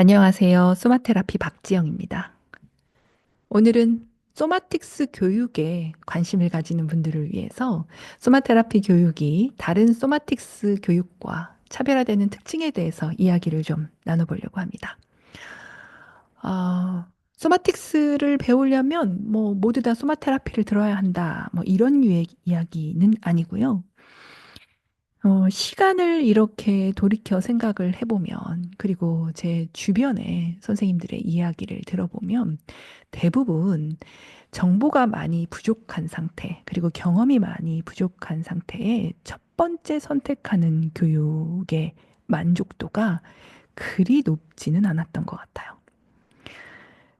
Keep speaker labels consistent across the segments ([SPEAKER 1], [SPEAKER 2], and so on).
[SPEAKER 1] 안녕하세요. 소마테라피 박지영입니다. 오늘은 소마틱스 교육에 관심을 가지는 분들을 위해서 소마테라피 교육이 다른 소마틱스 교육과 차별화되는 특징에 대해서 이야기를 좀 나눠보려고 합니다. 어, 소마틱스를 배우려면 뭐 모두 다 소마테라피를 들어야 한다. 뭐 이런 유의 이야기는 아니고요. 어, 시간을 이렇게 돌이켜 생각을 해 보면, 그리고 제 주변의 선생님들의 이야기를 들어보면, 대부분 정보가 많이 부족한 상태, 그리고 경험이 많이 부족한 상태에 첫 번째 선택하는 교육의 만족도가 그리 높지는 않았던 것 같아요.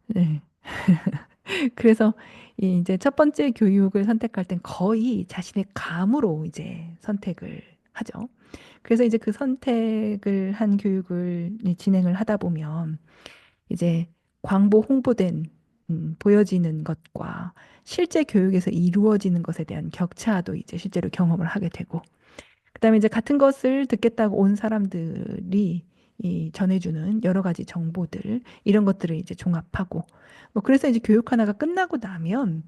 [SPEAKER 1] 네. 그래서 이제 첫 번째 교육을 선택할 땐 거의 자신의 감으로 이제 선택을 하죠. 그래서 이제 그 선택을 한 교육을 진행을 하다 보면 이제 광고 홍보된 음, 보여지는 것과 실제 교육에서 이루어지는 것에 대한 격차도 이제 실제로 경험을 하게 되고 그다음에 이제 같은 것을 듣겠다고 온 사람들이 이 전해주는 여러 가지 정보들 이런 것들을 이제 종합하고 뭐 그래서 이제 교육 하나가 끝나고 나면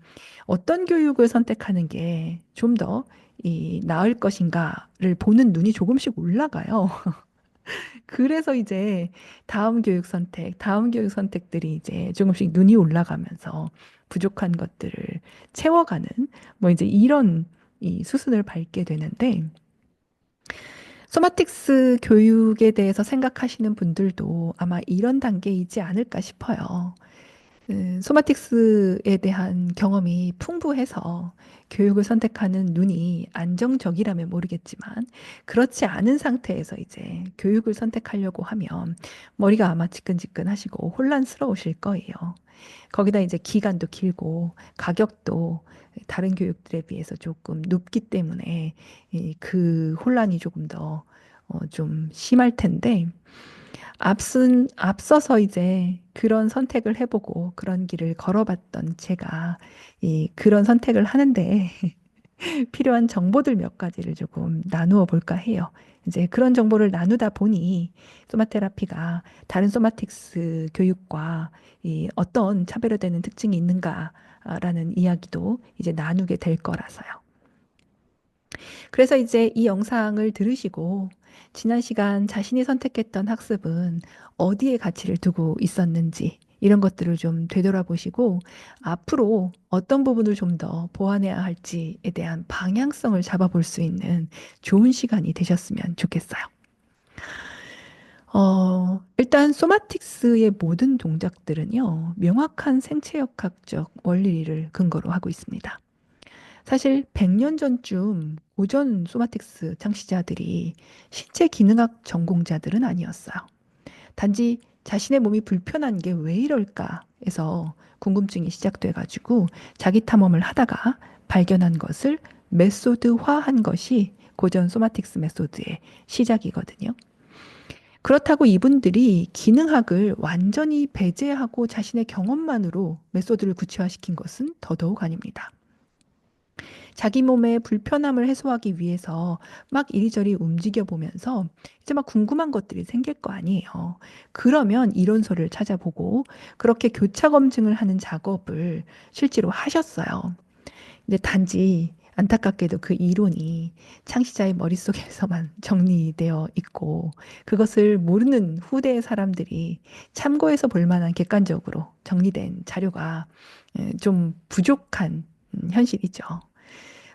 [SPEAKER 1] 어떤 교육을 선택하는 게 좀 더 이 나을 것인가를 보는 눈이 조금씩 올라가요. 그래서 이제 다음 교육 선택, 다음 교육 선택들이 이제 조금씩 눈이 올라가면서 부족한 것들을 채워가는 뭐 이제 이런 이 수순을 밟게 되는데 소마틱스 교육에 대해서 생각하시는 분들도 아마 이런 단계이지 않을까 싶어요. 음, 소마틱스에 대한 경험이 풍부해서 교육을 선택하는 눈이 안정적이라면 모르겠지만 그렇지 않은 상태에서 이제 교육을 선택하려고 하면 머리가 아마 지끈지끈하시고 혼란스러우실 거예요. 거기다 이제 기간도 길고 가격도 다른 교육들에 비해서 조금 높기 때문에 그 혼란이 조금 더좀 어, 심할 텐데 앞선, 앞서서 이제 그런 선택을 해보고 그런 길을 걸어봤던 제가 이 그런 선택을 하는데 필요한 정보들 몇 가지를 조금 나누어 볼까 해요. 이제 그런 정보를 나누다 보니 소마테라피가 다른 소마틱스 교육과 이 어떤 차별화되는 특징이 있는가라는 이야기도 이제 나누게 될 거라서요. 그래서 이제 이 영상을 들으시고 지난 시간 자신이 선택했던 학습은 어디에 가치를 두고 있었는지 이런 것들을 좀 되돌아보시고 앞으로 어떤 부분을 좀 더 보완해야 할지에 대한 방향성을 잡아볼 수 있는 좋은 시간이 되셨으면 좋겠어요. 어, 일단 소마틱스의 모든 동작들은요, 명확한 생체역학적 원리를 근거로 하고 있습니다. 사실 100년 전쯤 고전 소마틱스 창시자들이 신체 기능학 전공자들은 아니었어요. 단지 자신의 몸이 불편한 게 왜 이럴까 해서 궁금증이 시작돼 가지고 자기 탐험을 하다가 발견한 것을 메소드화한 것이 고전 소마틱스 메소드의 시작이거든요. 그렇다고 이분들이 기능학을 완전히 배제하고 자신의 경험만으로 메소드를 구체화시킨 것은 더더욱 아닙니다. 자기 몸의 불편함을 해소하기 위해서 막 이리저리 움직여 보면서 이제 막 궁금한 것들이 생길 거 아니에요. 그러면 이론서를 찾아보고 그렇게 교차 검증을 하는 작업을 실제로 하셨어요. 근데 단지 안타깝게도 그 이론이 창시자의 머릿속에서만 정리되어 있고 그것을 모르는 후대의 사람들이 참고해서 볼 만한 객관적으로 정리된 자료가 좀 부족한 음, 현실이죠.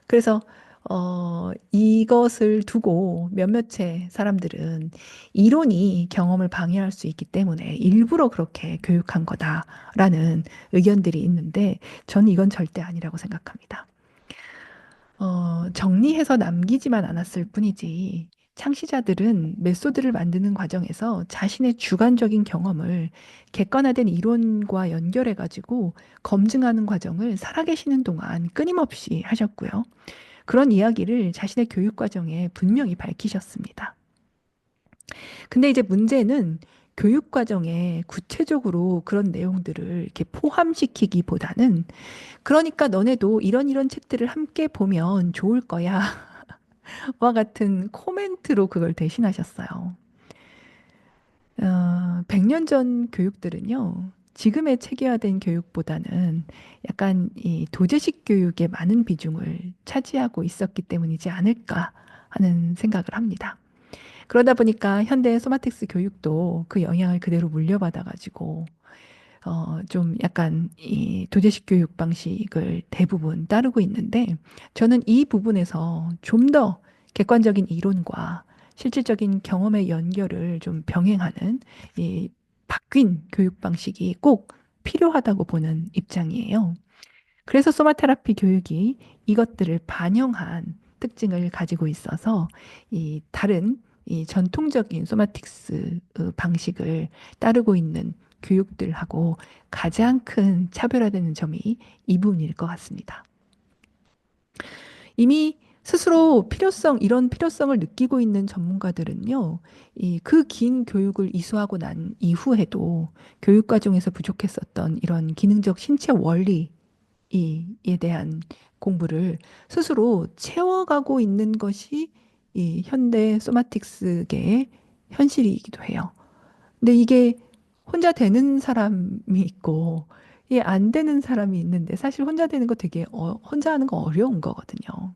[SPEAKER 1] 그래서 어, 이것을 두고 몇몇의 사람들은 이론이 경험을 방해할 수 있기 때문에 일부러 그렇게 교육한 거다라는 의견들이 있는데 저는 이건 절대 아니라고 생각합니다. 어, 정리해서 남기지만 않았을 뿐이지 창시자들은 메소드를 만드는 과정에서 자신의 주관적인 경험을 객관화된 이론과 연결해 가지고 검증하는 과정을 살아계시는 동안 끊임없이 하셨고요. 그런 이야기를 자신의 교육 과정에 분명히 밝히셨습니다. 근데 이제 문제는 교육 과정에 구체적으로 그런 내용들을 이렇게 포함시키기보다는 그러니까 너네도 이런 이런 책들을 함께 보면 좋을 거야. 와 같은 코멘트로 그걸 대신하셨어요. 어, 100년 전 교육들은요, 지금의 체계화된 교육보다는 약간 이 도제식 교육에 많은 비중을 차지하고 있었기 때문이지 않을까 하는 생각을 합니다. 그러다 보니까 현대 소마틱스 교육도 그 영향을 그대로 물려받아가지고 어, 좀 약간 이 도제식 교육 방식을 대부분 따르고 있는데 저는 이 부분에서 좀 더 객관적인 이론과 실질적인 경험의 연결을 좀 병행하는 이 바뀐 교육 방식이 꼭 필요하다고 보는 입장이에요. 그래서 소마테라피 교육이 이것들을 반영한 특징을 가지고 있어서 이 다른 이 전통적인 소마틱스 어, 방식을 따르고 있는 교육들하고 가장 큰 차별화되는 점이 이 부분일 것 같습니다. 이미 스스로 필요성, 이런 필요성을 느끼고 있는 전문가들은요, 이 그 긴 교육을 이수하고 난 이후에도 교육 과정에서 부족했었던 이런 기능적 신체 원리에 대한 공부를 스스로 채워가고 있는 것이 이 현대 소마틱스계의 현실이기도 해요. 근데 이게 혼자 되는 사람이 있고, 이게 안 되는 사람이 있는데, 사실 혼자 되는 거 되게, 어, 혼자 하는 거 어려운 거거든요.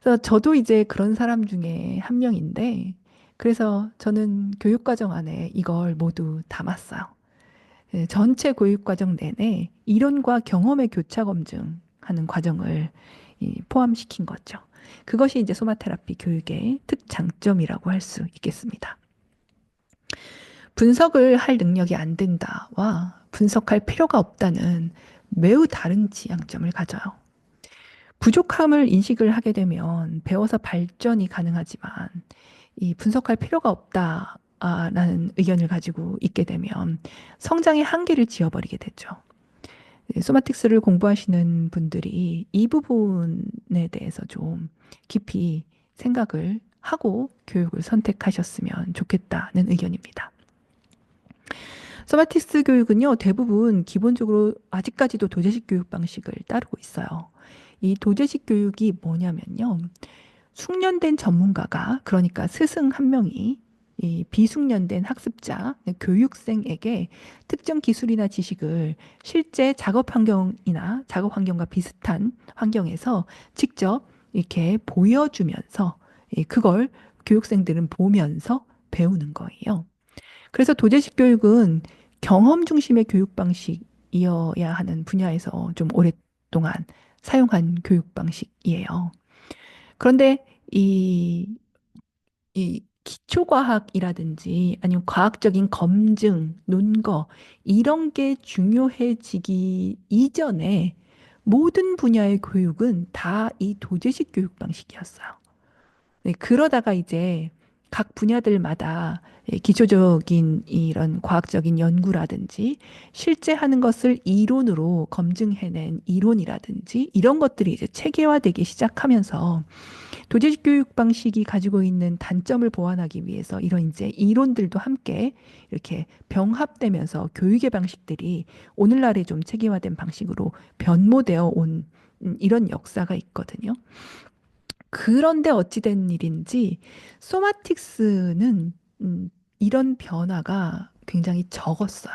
[SPEAKER 1] 그래서 저도 이제 그런 사람 중에 한 명인데, 그래서 저는 교육과정 안에 이걸 모두 담았어요. 예, 전체 교육과정 내내 이론과 경험의 교차 검증하는 과정을 포함시킨 거죠. 그것이 이제 소마테라피 교육의 특장점이라고 할 수 있겠습니다. 분석을 할 능력이 안 된다와 분석할 필요가 없다는 매우 다른 지향점을 가져요. 부족함을 인식을 하게 되면 배워서 발전이 가능하지만 이 분석할 필요가 없다라는 의견을 가지고 있게 되면 성장의 한계를 지어버리게 되죠. 소마틱스를 공부하시는 분들이 이 부분에 대해서 좀 깊이 생각을 하고 교육을 선택하셨으면 좋겠다는 의견입니다. 소마틱스 교육은요, 대부분 기본적으로 아직까지도 도제식 교육 방식을 따르고 있어요. 이 도제식 교육이 뭐냐면요. 숙련된 전문가가, 그러니까 스승 한 명이 이 비숙련된 학습자, 교육생에게 특정 기술이나 지식을 실제 작업 환경이나 작업 환경과 비슷한 환경에서 직접 이렇게 보여주면서 그걸 교육생들은 보면서 배우는 거예요. 그래서 도제식 교육은 경험 중심의 교육 방식이어야 하는 분야에서 좀 오랫동안 사용한 교육 방식이에요. 그런데 이, 이 기초과학이라든지 아니면 과학적인 검증, 논거, 이런 게 중요해지기 이전에 모든 분야의 교육은 다 이 도제식 교육 방식이었어요. 네, 그러다가 이제 각 분야들마다 기초적인 이런 과학적인 연구라든지 실제 하는 것을 이론으로 검증해낸 이론이라든지 이런 것들이 이제 체계화되기 시작하면서 도제식 교육 방식이 가지고 있는 단점을 보완하기 위해서 이런 이제 이론들도 함께 이렇게 병합되면서 교육의 방식들이 오늘날의 좀 체계화된 방식으로 변모되어 온 음, 이런 역사가 있거든요. 그런데 어찌된 일인지 소마틱스는 음, 이런 변화가 굉장히 적었어요.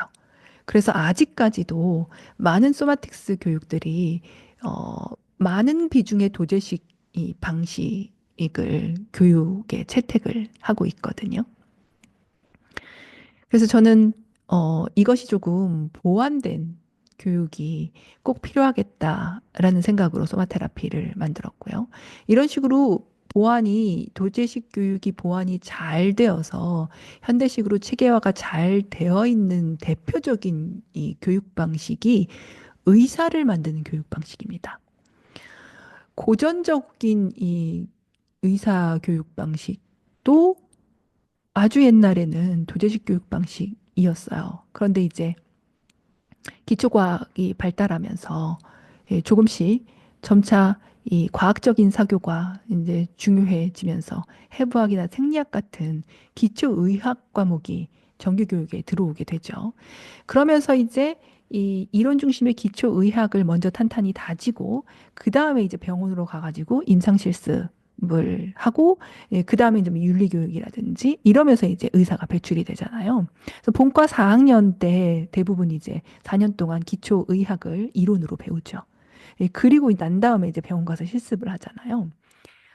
[SPEAKER 1] 그래서 아직까지도 많은 소마틱스 교육들이 어, 많은 비중의 도제식 이 방식을 교육에 채택을 하고 있거든요. 그래서 저는 어, 이것이 조금 보완된 교육이 꼭 필요하겠다라는 생각으로 소마테라피를 만들었고요. 이런 식으로 보완이 도제식 교육이 보완이 잘 되어서 현대식으로 체계화가 잘 되어 있는 대표적인 이 교육 방식이 의사를 만드는 교육 방식입니다. 고전적인 이 의사 교육 방식도 아주 옛날에는 도제식 교육 방식이었어요. 그런데 이제 기초과학이 발달하면서 예, 조금씩 점차 이 과학적인 사교가 이제 중요해지면서 해부학이나 생리학 같은 기초의학 과목이 정규교육에 들어오게 되죠. 그러면서 이제 이 이론 중심의 기초 의학을 먼저 탄탄히 다지고 그 다음에 이제 병원으로 가가지고 임상 실습 교육 을 하고 예, 그 다음에 좀 윤리 교육이라든지 이러면서 이제 의사가 배출이 되잖아요. 그래서 본과 4학년 때 대부분 이제 4년 동안 기초 의학을 이론으로 배우죠. 예, 그리고 난 다음에 이제 병원 가서 실습을 하잖아요.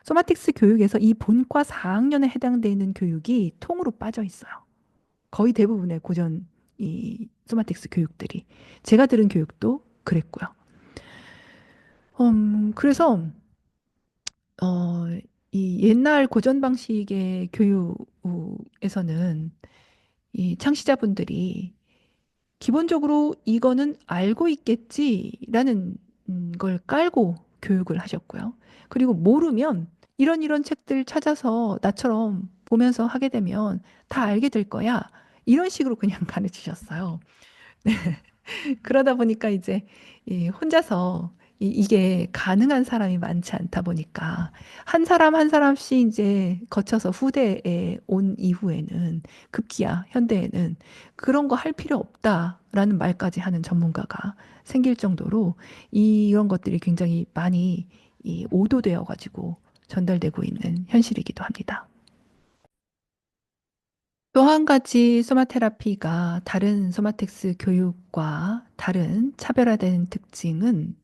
[SPEAKER 1] 소마틱스 교육에서 이 본과 4학년에 해당되는 교육이 통으로 빠져 있어요. 거의 대부분의 고전 이 소마틱스 교육들이 제가 들은 교육도 그랬고요. 음, 그래서 어, 이 옛날 고전 방식의 교육에서는 이 창시자분들이 기본적으로 이거는 알고 있겠지라는 음, 걸 깔고 교육을 하셨고요. 그리고 모르면 이런 이런 책들 찾아서 나처럼 보면서 하게 되면 다 알게 될 거야. 이런 식으로 그냥 가르치셨어요. 네. 그러다 보니까 이제 이 혼자서 이, 이게 가능한 사람이 많지 않다 보니까 한 사람 한 사람씩 이제 거쳐서 후대에 온 이후에는 급기야 현대에는 그런 거 할 필요 없다라는 말까지 하는 전문가가 생길 정도로 이런 것들이 굉장히 많이 이 오도되어 가지고 전달되고 있는 현실이기도 합니다. 또한 가지 소마테라피가 다른 소마텍스 교육과 다른 차별화된 특징은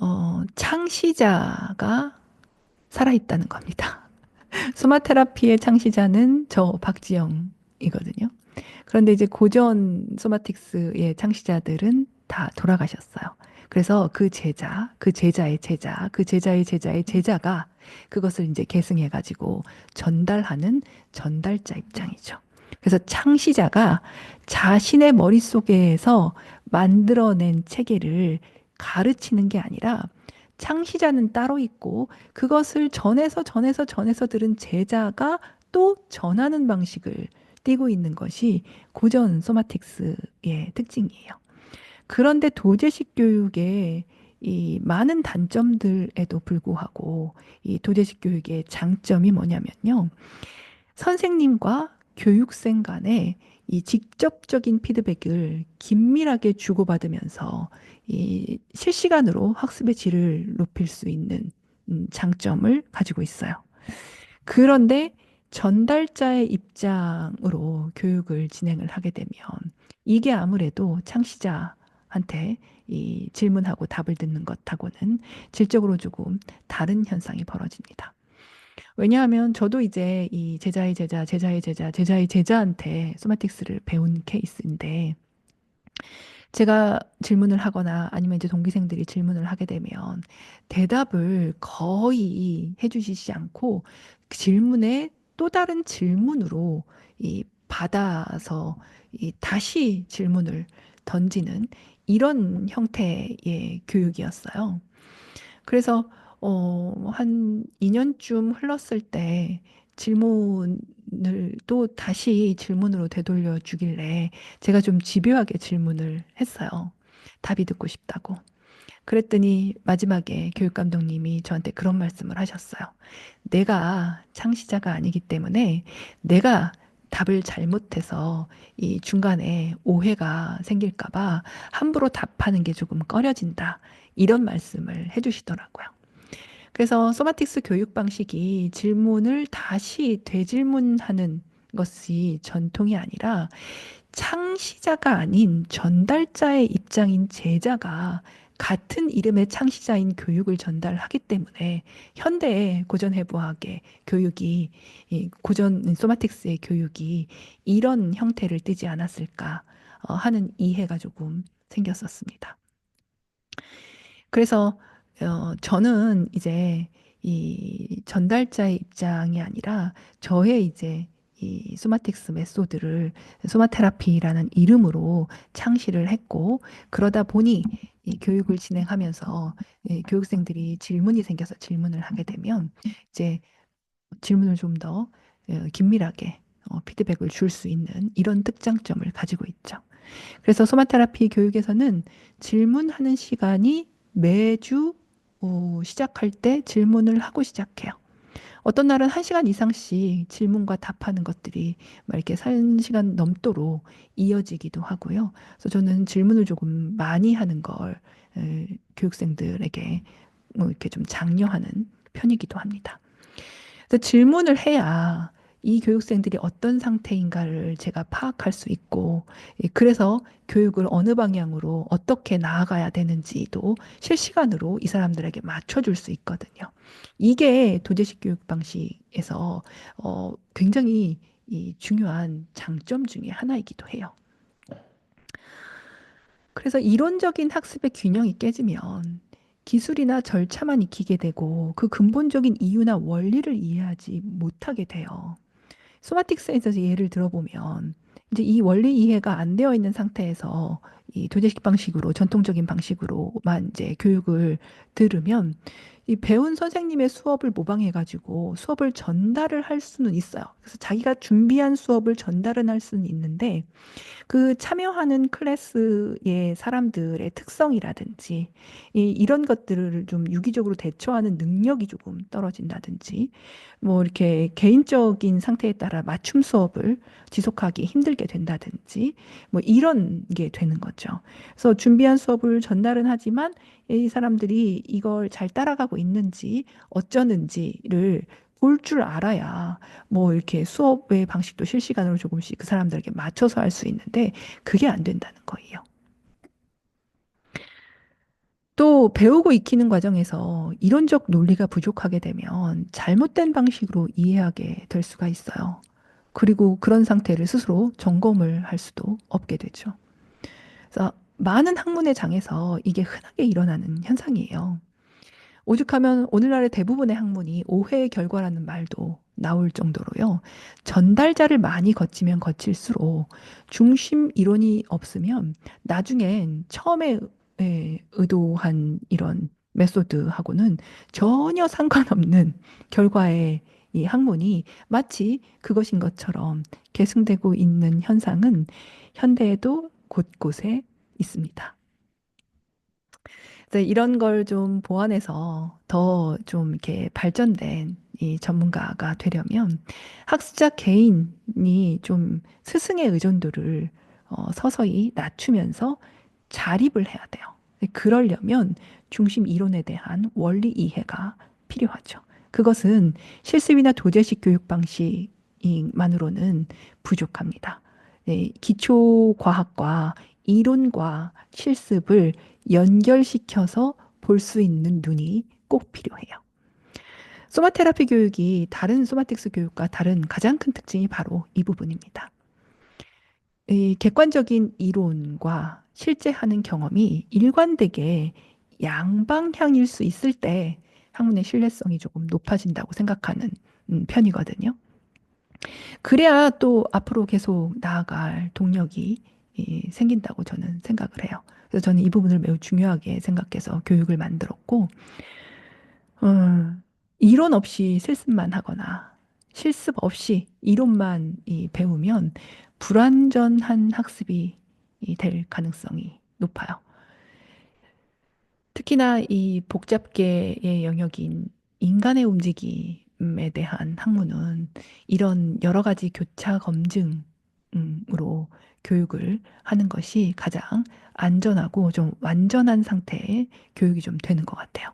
[SPEAKER 1] 어, 창시자가 살아있다는 겁니다. 소마테라피의 창시자는 저 박지영이거든요. 그런데 이제 고전 소마틱스의 창시자들은 다 돌아가셨어요. 그래서 그 제자, 그 제자의 제자, 그 제자의 제자의 제자가 그것을 이제 계승해가지고 전달하는 전달자 입장이죠. 그래서 창시자가 자신의 머릿속에서 만들어낸 체계를 가르치는 게 아니라 창시자는 따로 있고 그것을 전해서 전해서 전해서 들은 제자가 또 전하는 방식을 띠고 있는 것이 고전 소마틱스의 특징이에요. 그런데 도제식 교육의 이 많은 단점들에도 불구하고 이 도제식 교육의 장점이 뭐냐면요. 선생님과 교육생 간에 이 직접적인 피드백을 긴밀하게 주고받으면서 이 실시간으로 학습의 질을 높일 수 있는 음, 장점을 가지고 있어요. 그런데 전달자의 입장으로 교육을 진행을 하게 되면 이게 아무래도 창시자한테 이 질문하고 답을 듣는 것하고는 질적으로 조금 다른 현상이 벌어집니다. 왜냐하면 저도 이제 이 제자의 제자, 제자의 제자, 제자의 제자한테 소마틱스를 배운 케이스인데 제가 질문을 하거나 아니면 이제 동기생들이 질문을 하게 되면 대답을 거의 해주시지 않고 그 질문에 또 다른 질문으로 이 받아서 이 다시 질문을 던지는 이런 형태의 교육이었어요. 그래서 어, 한 2 년쯤 흘렀을 때 질문을 또 다시 질문으로 되돌려 주길래 제가 좀 집요하게 질문을 했어요. 답이 듣고 싶다고. 그랬더니 마지막에 교육 감독님이 저한테 그런 말씀을 하셨어요. 내가 창시자가 아니기 때문에 내가 답을 잘못해서 이 중간에 오해가 생길까 봐 함부로 답하는 게 조금 꺼려진다. 이런 말씀을 해 주시더라고요. 그래서 소마틱스 교육 방식이 질문을 다시 되질문하는 것이 전통이 아니라 창시자가 아닌 전달자의 입장인 제자가 같은 이름의 창시자인 교육을 전달하기 때문에 현대의 고전 해부학의 교육이 고전 소마틱스의 교육이 이런 형태를 띠지 않았을까 어, 하는 이해가 조금 생겼었습니다. 그래서 어, 저는 이제 이 전달자의 입장이 아니라 저의 이제 이 소마틱스 메소드를 소마테라피라는 이름으로 창시를 했고 그러다 보니 이 교육을 진행하면서 이 교육생들이 질문이 생겨서 질문을 하게 되면 이제 질문을 좀더 어, 긴밀하게 어, 피드백을 줄 수 있는 이런 특장점을 가지고 있죠. 그래서 소마테라피 교육에서는 질문하는 시간이 매주 어, 시작할 때 질문을 하고 시작해요. 어떤 날은 한 시간 이상씩 질문과 답하는 것들이 막 이렇게 한 시간 넘도록 이어지기도 하고요. 그래서 저는 질문을 조금 많이 하는 걸 에, 교육생들에게 뭐 이렇게 좀 장려하는 편이기도 합니다. 그래서 질문을 해야 이 교육생들이 어떤 상태인가를 제가 파악할 수 있고, 예, 그래서 교육을 어느 방향으로 어떻게 나아가야 되는지도 실시간으로 이 사람들에게 맞춰줄 수 있거든요. 이게 도제식 교육 방식에서 어, 굉장히 이 중요한 장점 중에 하나이기도 해요. 그래서 이론적인 학습의 균형이 깨지면 기술이나 절차만 익히게 되고 그 근본적인 이유나 원리를 이해하지 못하게 돼요. 소마틱스에서 예를 들어보면 이제 이 원리 이해가 안 되어 있는 상태에서 이 도제식 방식으로 전통적인 방식으로만 이제 교육을 들으면 이 배운 선생님의 수업을 모방해 가지고 수업을 전달을 할 수는 있어요. 그래서 자기가 준비한 수업을 전달은 할 수는 있는데 그 참여하는 클래스의 사람들의 특성이라든지 이, 이런 것들을 좀 유기적으로 대처하는 능력이 조금 떨어진다든지 뭐 이렇게 개인적인 상태에 따라 맞춤 수업을 지속하기 힘들게 된다든지 뭐 이런 게 되는 거죠. 그래서 준비한 수업을 전달은 하지만 이 사람들이 이걸 잘 따라가고 있는지 어쩌는지를 볼 줄 알아야 뭐 이렇게 수업의 방식도 실시간으로 조금씩 그 사람들에게 맞춰서 할 수 있는데 그게 안 된다는 거예요. 또 배우고 익히는 과정에서 이론적 논리가 부족하게 되면 잘못된 방식으로 이해하게 될 수가 있어요. 그리고 그런 상태를 스스로 점검을 할 수도 없게 되죠. 그래서 많은 학문의 장에서 이게 흔하게 일어나는 현상이에요. 오죽하면 오늘날의 대부분의 학문이 오해의 결과라는 말도 나올 정도로요. 전달자를 많이 거치면 거칠수록 중심 이론이 없으면 나중엔 처음에 예, 의도한 이런 메소드하고는 전혀 상관없는 결과의 이 학문이 마치 그것인 것처럼 계승되고 있는 현상은 현대에도 곳곳에 있습니다. 그래서 이런 걸 좀 보완해서 더 좀 이렇게 발전된 이 전문가가 되려면 학습자 개인이 좀 스승의 의존도를 어, 서서히 낮추면서 자립을 해야 돼요. 그러려면 중심 이론에 대한 원리 이해가 필요하죠. 그것은 실습이나 도제식 교육 방식만으로는 부족합니다. 네, 기초 과학과 이론과 실습을 연결시켜서 볼 수 있는 눈이 꼭 필요해요. 소마테라피 교육이 다른 소마틱스 교육과 다른 가장 큰 특징이 바로 이 부분입니다. 이 객관적인 이론과 실제 하는 경험이 일관되게 양방향일 수 있을 때 학문의 신뢰성이 조금 높아진다고 생각하는 음, 편이거든요. 그래야 또 앞으로 계속 나아갈 동력이 생긴다고 저는 생각을 해요. 그래서 저는 이 부분을 매우 중요하게 생각해서 교육을 만들었고, 어, 이론 없이 실습만 하거나 실습 없이 이론만 배우면 불완전한 학습이 될 가능성이 높아요. 특히나 이 복잡계의 영역인 인간의 움직임에 대한 학문은 이런 여러 가지 교차 검증 으로 교육을 하는 것이 가장 안전하고 좀 완전한 상태의 교육이 좀 되는 것 같아요.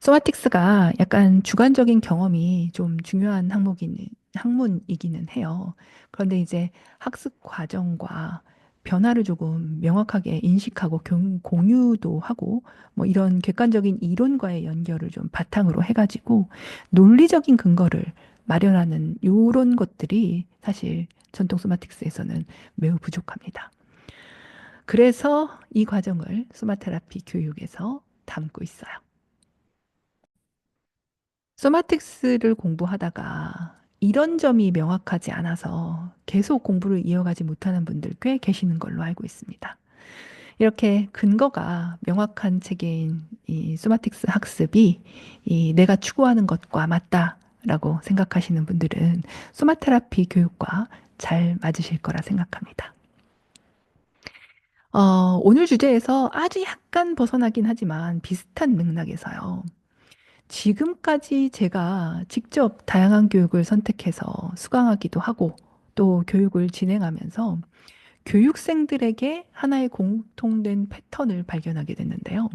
[SPEAKER 1] 소마틱스가 약간 주관적인 경험이 좀 중요한 항목인, 학문이기는 해요. 그런데 이제 학습 과정과 변화를 조금 명확하게 인식하고 공유도 하고 뭐 이런 객관적인 이론과의 연결을 좀 바탕으로 해가지고 논리적인 근거를 마련하는 이런 것들이 사실 전통 소마틱스에서는 매우 부족합니다. 그래서 이 과정을 소마테라피 교육에서 담고 있어요. 소마틱스를 공부하다가 이런 점이 명확하지 않아서 계속 공부를 이어가지 못하는 분들 꽤 계시는 걸로 알고 있습니다. 이렇게 근거가 명확한 체계인 이 소마틱스 학습이 이 내가 추구하는 것과 맞다 라고 생각하시는 분들은 소마테라피 교육과 잘 맞으실 거라 생각합니다. 어, 오늘 주제에서 아주 약간 벗어나긴 하지만 비슷한 맥락에서요. 지금까지 제가 직접 다양한 교육을 선택해서 수강하기도 하고 또 교육을 진행하면서 교육생들에게 하나의 공통된 패턴을 발견하게 됐는데요.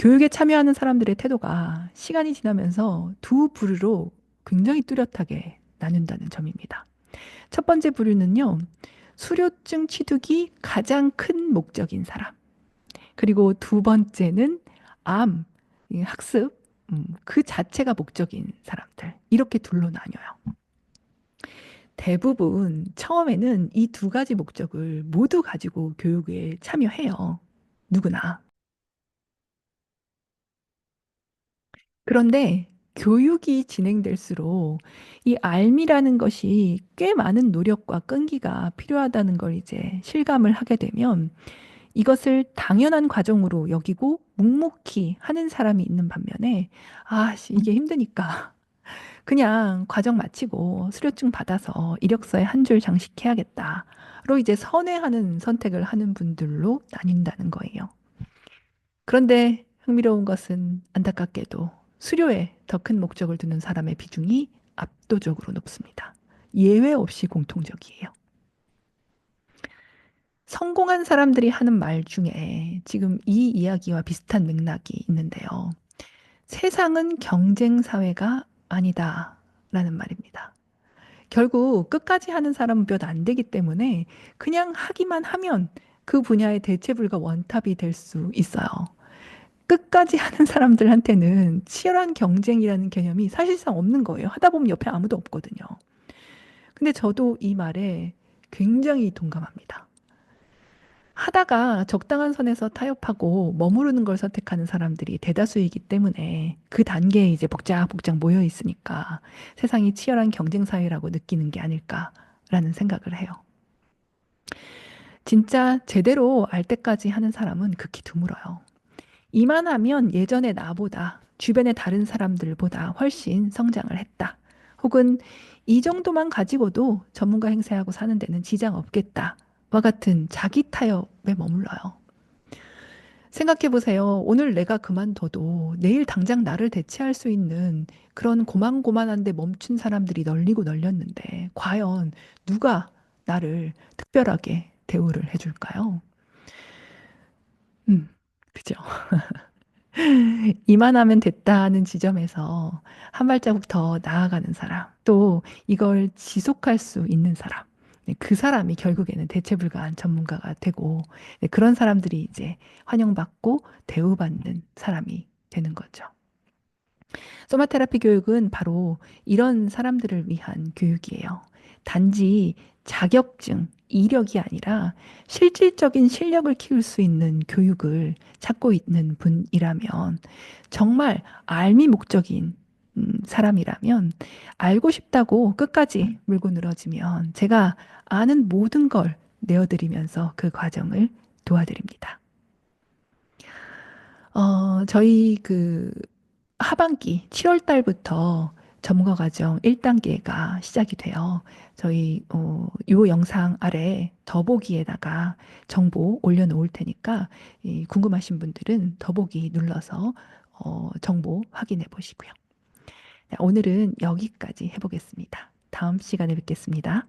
[SPEAKER 1] 교육에 참여하는 사람들의 태도가 시간이 지나면서 두 부류로 굉장히 뚜렷하게 나눈다는 점입니다. 첫 번째 부류는요, 수료증 취득이 가장 큰 목적인 사람. 그리고 두 번째는 암, 학습, 음, 그 자체가 목적인 사람들. 이렇게 둘로 나뉘어요. 대부분 처음에는 이 두 가지 목적을 모두 가지고 교육에 참여해요. 누구나. 그런데 교육이 진행될수록 이 알미라는 것이 꽤 많은 노력과 끈기가 필요하다는 걸 이제 실감을 하게 되면 이것을 당연한 과정으로 여기고 묵묵히 하는 사람이 있는 반면에 아, 씨, 이게 힘드니까 그냥 과정 마치고 수료증 받아서 이력서에 한 줄 장식해야겠다로 이제 선회하는 선택을 하는 분들로 나뉜다는 거예요. 그런데 흥미로운 것은 안타깝게도 수료에 더 큰 목적을 두는 사람의 비중이 압도적으로 높습니다. 예외 없이 공통적이에요. 성공한 사람들이 하는 말 중에 지금 이 이야기와 비슷한 맥락이 있는데요. 세상은 경쟁 사회가 아니다. 라는 말입니다. 결국 끝까지 하는 사람은 몇 안 되기 때문에 그냥 하기만 하면 그 분야의 대체불가 원탑이 될 수 있어요. 끝까지 하는 사람들한테는 치열한 경쟁이라는 개념이 사실상 없는 거예요. 하다 보면 옆에 아무도 없거든요. 근데 저도 이 말에 굉장히 동감합니다. 하다가 적당한 선에서 타협하고 머무르는 걸 선택하는 사람들이 대다수이기 때문에 그 단계에 이제 복작복작 모여 있으니까 세상이 치열한 경쟁 사회라고 느끼는 게 아닐까라는 생각을 해요. 진짜 제대로 알 때까지 하는 사람은 극히 드물어요. 이만하면 예전의 나보다 주변의 다른 사람들보다 훨씬 성장을 했다. 혹은 이 정도만 가지고도 전문가 행세하고 사는 데는 지장 없겠다. 와 같은 자기 타협에 머물러요. 생각해 보세요. 오늘 내가 그만둬도 내일 당장 나를 대체할 수 있는 그런 고만고만한데 멈춘 사람들이 널리고 널렸는데 과연 누가 나를 특별하게 대우를 해줄까요? 음, 그죠. 이만하면 됐다는 지점에서 한 발자국 더 나아가는 사람, 또 이걸 지속할 수 있는 사람, 네, 그 사람이 결국에는 대체 불가한 전문가가 되고 네, 그런 사람들이 이제 환영받고 대우받는 사람이 되는 거죠. 소마 테라피 교육은 바로 이런 사람들을 위한 교육이에요. 단지 자격증, 이력이 아니라 실질적인 실력을 키울 수 있는 교육을 찾고 있는 분이라면 정말 알미 목적인 음, 사람이라면 알고 싶다고 끝까지 물고 늘어지면 제가 아는 모든 걸 내어드리면서 그 과정을 도와드립니다. 어, 저희 그 하반기 7월 달부터 전문가 과정 1단계가 시작이 돼요. 저희 어, 요 영상 아래 더보기에다가 정보 올려놓을 테니까 이, 궁금하신 분들은 더보기 눌러서 어, 정보 확인해 보시고요. 네, 오늘은 여기까지 해보겠습니다. 다음 시간에 뵙겠습니다.